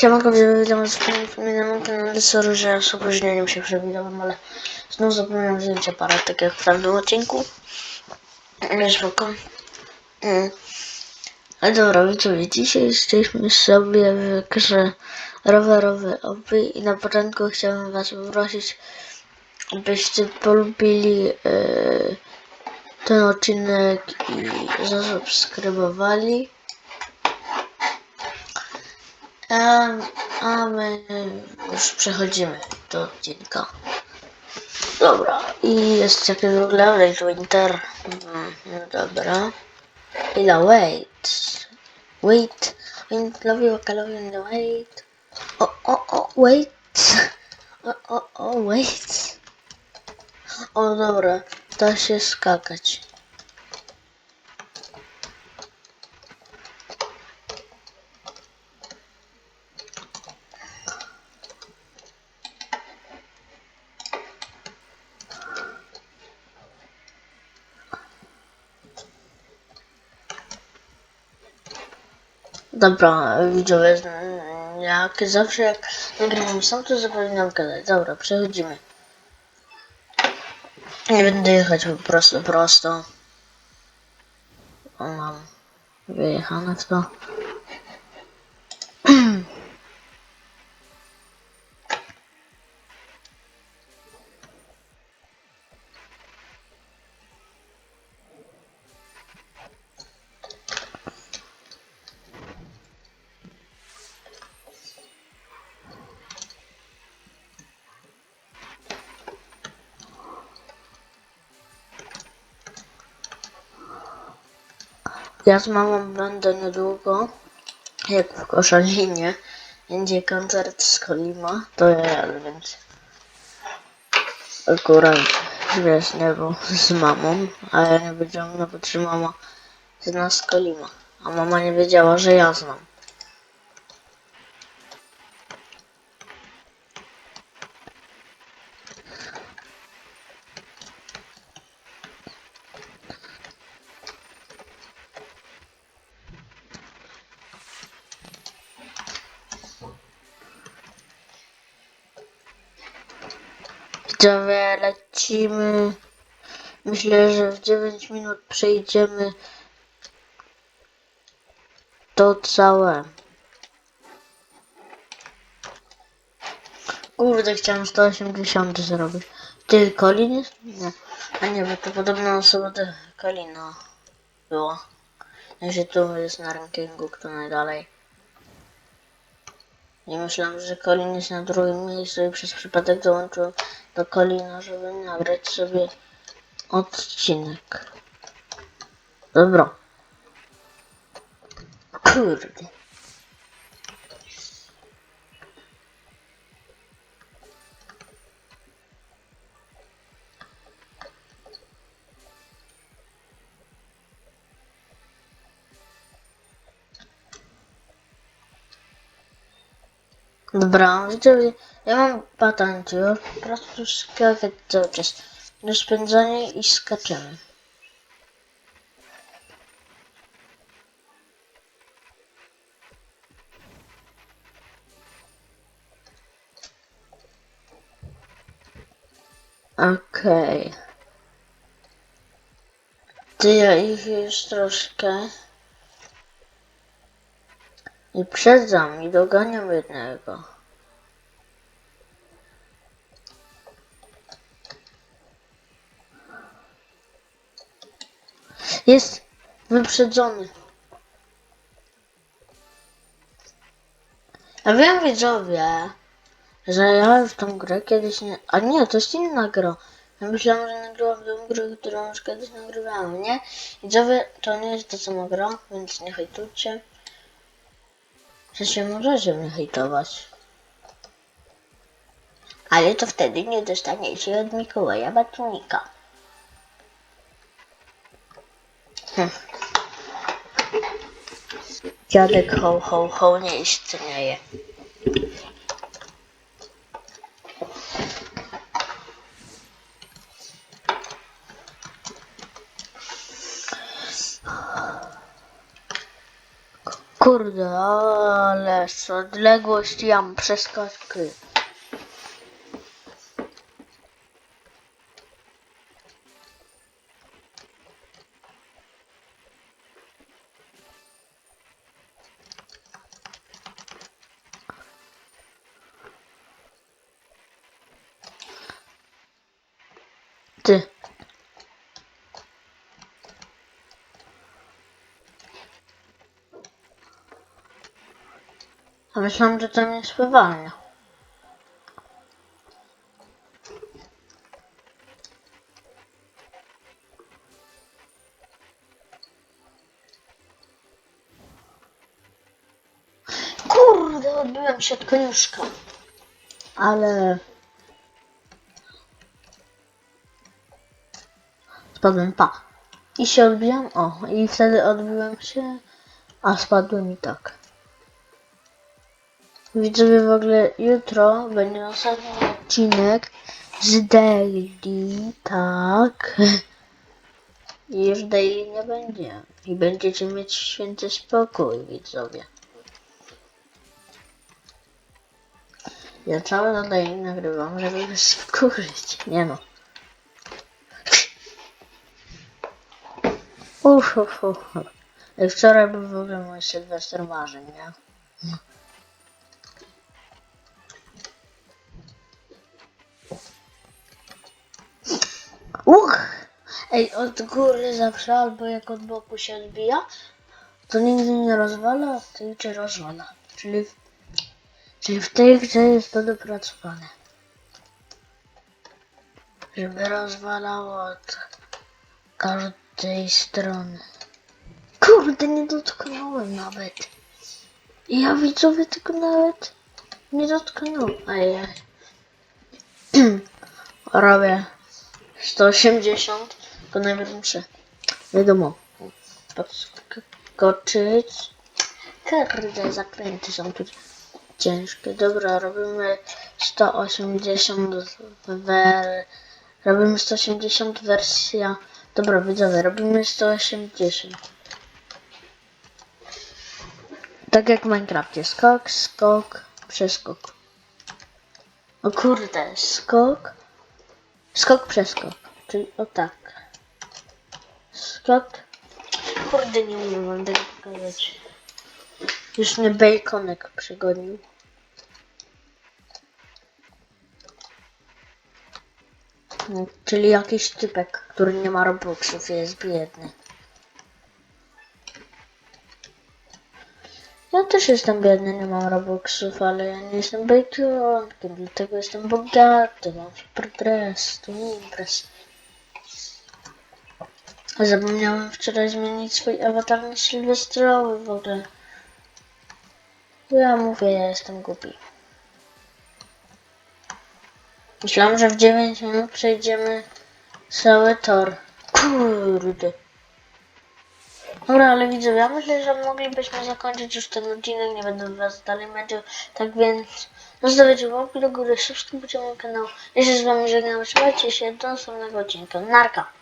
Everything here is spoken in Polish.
Siemanko, witam was w kolejnym kanale. Sorry, że z opóźnieniem się przewidywałem, ale znów zapomniałem wziąć aparat, tak jak w tamtym odcinku. Ale spoko. Mm. Ale dobra, widzowie, dzisiaj jesteśmy sobie w grze rowerowy oby i na początku chciałbym was poprosić, abyście polubili e, ten odcinek i zasubskrybowali. A, my już przechodzimy do odcinka. Dobra, i jest jakiś w ogóle Late Winter. Mhm, no dobra. Ila wait. Wait. Wind love you, I love you, wait. O, o, o, wait. O, o, o, wait. O, dobra, da się skakać. Dobra, widzowie, jak zawsze jak nagrywam sam, to zapominam gadać. Dobra, przechodzimy. Nie będę jechać po prostu prosto. Mam wyjechane w to. Ja z mamą będę niedługo, jak w Koszalinie, będzie koncert z Kolima, to ja jadę, więc akurat wiesz, nie był z mamą, a ja nie wiedziałam nawet, że mama zna z Kolima, a mama nie wiedziała, że ja znam. Widzowie, lecimy. Myślę, że w 9 minut przejdziemy to całe. Kurde, chciałem 180 zrobić. Ty, Colin jest? Nie. A nie, bo to podobna osoba do Colina była. Jeśli tu jest na rankingu, kto najdalej. Nie myślałem, że Colin jest na drugim miejscu i przez przypadek dołączyłem do Colina, żeby nagrać sobie odcinek. Dobra. Kurde. Dobra, widzowie, ja mam po prostu skakać cały czas. Rozpędzanie i skaczemy. Okej. Ty, ja ich już troszkę. I przedzam i doganiam jednego. Jest wyprzedzony. A wiem widzowie, że ja już tą grę kiedyś nie... A nie, to jest inna gra. Ja myślałam, że nagrywam tą grę, którą już kiedyś nagrywałem, nie? Widzowie, to nie jest ta sama gra, więc nie hejtujcie. W sensie możecie mnie hejtować. Ale to wtedy nie dostaniecie od Mikołaja batunika. Hm. Dziadek ho ho ho nie istnieje. Kurde, ale z odległość ja mam przeskoczki. Ty. A myślałam, że to nie jest pływalnia. Kurde, odbyłem się od koniuszka. Ale... Spadłem, pa. I się odbiłem, o, i wtedy odbiłem się, a spadłem i tak. Widzowie, w ogóle jutro będzie ostatni odcinek z Daily, tak. I już Daily nie będzie. I będziecie mieć święty spokój, widzowie. Ja całe na Daily nagrywam, żeby was wkurzyć. Nie no. Uff, uff, uff. Wczoraj był w ogóle mój Sylwester marzeń, nie? Uch! Ej, od góry zawsze, albo jak od boku się odbija, to nigdy nie rozwala, a grze rozwala. Czyli w, czyli w tej grze jest to dopracowane. Żeby rozwalało od każdej strony. Kurde, nie dotknąłem nawet. Ja widzowie tego nawet nie dotknąłem. Ajaj. Robię 180, to najpierw muszę, wiadomo, podskoczyć. Kurde, zakręty są tu ciężkie. Dobra, robimy 180 wer... Robimy 180 wersja... Dobra, widzowie, robimy 180. Tak jak w Minecrafcie. Skok, skok, przeskok. O kurde, skok, Skok, przeskok. Czyli o tak. Skok. Kurde, nie umiem wam tego pokazać. Już mnie baconek przygonił. No, Czyli jakiś typek, który nie ma robuxów jest biedny. Ja też jestem biedny, nie mam robuxów, ale ja nie jestem baconkiem, dlatego jestem bogaty, mam super dress, tu. Zapomniałem wczoraj zmienić swój awatar na sylwestrowy w ogóle. Ja mówię, ja jestem głupi. Myślałem, że w 9 minut przejdziemy cały tor. Kurde. Dobra, ale widzę, ja myślę, że moglibyśmy zakończyć już ten odcinek, nie będę was dalej męczył, tak więc zostawiajcie łapki do góry, subskrybujcie mój kanał. Ja z wami żegnam, trzymajcie się, do następnego odcinka. Narka!